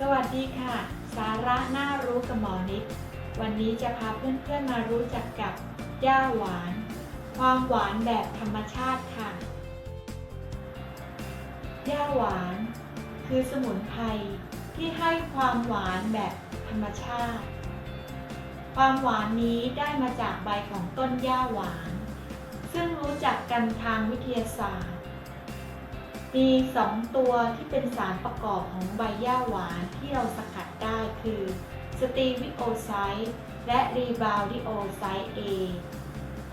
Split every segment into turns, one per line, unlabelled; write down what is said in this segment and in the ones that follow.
สวัสดีค่ะ สาระน่ารู้กับหมอนิด วันนี้จะพาเพื่อนๆมารู้จักกับหญ้าหวาน ความหวานแบบธรรมชาติค่ะหญ้าหวาน คือสมุนไพรที่ให้ความหวานแบบธรรมชาติ ความหวานนี้ได้มาจากใบของต้นหญ้าหวาน ซึ่งรู้จักกันทางวิทยาศาสตร์ มีสองตัวที่เป็นสารประกอบของใบหญ้าหวานที่เราสกัดได้คือสตีวิโอไซต์และรีบาวดิโอไซต์เอ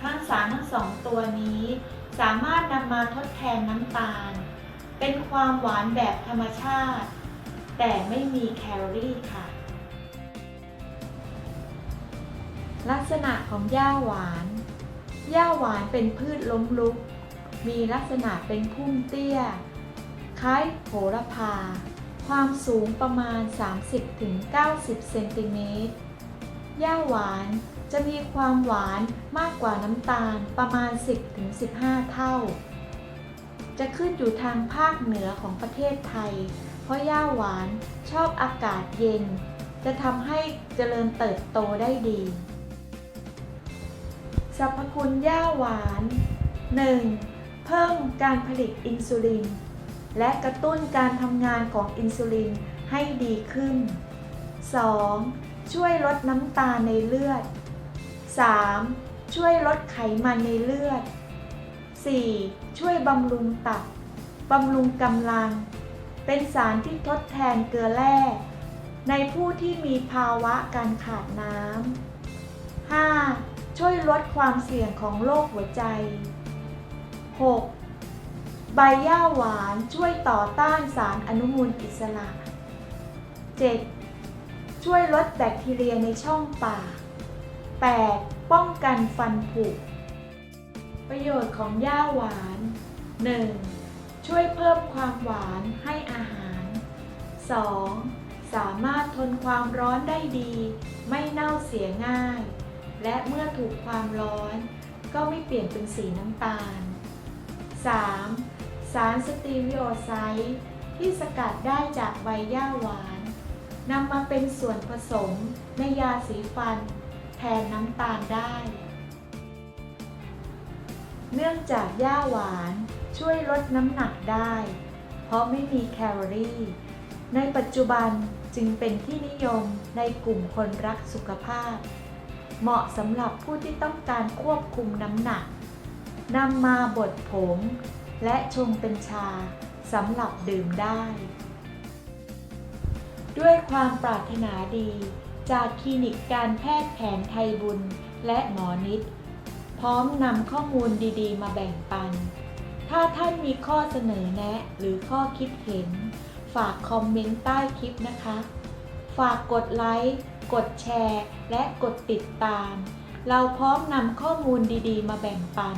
ทั้งสารทั้งสองตัวนี้ สามารถนำมาทดแทนน้ำตาล เป็นความหวานแบบธรรมชาติ แต่ไม่มีแคลอรี่ค่ะ ลักษณะของหญ้าหวานหญ้าหวานเป็นพืชล้มลุก มีลักษณะเป็นพุ่มเตี้ย คล้ายโหระพา ความสูงประมาณ 30-90 เซนติเมตรหญ้าหวานจะมีความหวานมากกว่าน้ำตาลประมาณ 10-15 เท่า จะขึ้นอยู่ทางภาคเหนือของประเทศไทย เพราะหญ้าหวานชอบอากาศเย็น จะทำให้เจริญเติบโตได้ดีสรรพคุณหญ้าหวาน 1. เพิ่มการผลิตอินซูลิน และกระตุ้นการทำงานของอินซูลินให้ดีขึ้น 2. ช่วยลดน้ำตาในเลือด 3. ช่วยลดไขมันในเลือด 4. ช่วยบำรุงตับบำรุงกำลัง เป็นสารที่ทดแทนเกลือแร่ในผู้ที่มีภาวะการขาดน้ำ 5. ช่วยลดความเสี่ยงของโรคหัวใจ 6. ใบหญ้าหวานช่วยต่อต้านสารอนุมูลอิสระ 7. ช่วยลดแบคทีเรียในช่องปาก 8. ป้องกันฟันผุ ประโยชน์ของหญ้าหวาน 1. ช่วยเพิ่มความหวานให้อาหาร 2. สามารถทนความร้อนได้ดี ไม่เน่าเสียง่าย และเมื่อถูกความร้อน ก็ไม่เปลี่ยนเป็นสีน้ำตาล 3. สารสตีวิโอไซต์ที่สกัดได้จากใบหญ้าหวานนำมาเป็นส่วนผสมในยาสีฟัน แทนน้ำตาลได้ เนื่องจากหญ้าหวานช่วยลดน้ำหนักได้ เพราะไม่มีแคลอรี่ ในปัจจุบันจึงเป็นที่นิยมในกลุ่มคนรักสุขภาพ เหมาะสำหรับผู้ที่ต้องการควบคุมน้ำหนักนำมาบดผง และชงเป็นชาสำหรับดื่มได้ ด้วยความปรารถนาดี จากคลินิกการแพทย์แผนไทยบุญและหมอนิด พร้อมนำข้อมูลดีๆ มาแบ่งปัน ถ้าท่านมีข้อเสนอแนะหรือข้อคิดเห็น ฝากคอมเมนต์ใต้คลิปนะคะ ฝากกดไลค์ กดแชร์ และกดติดตาม เราพร้อมนำข้อมูลดีๆ มาแบ่งปัน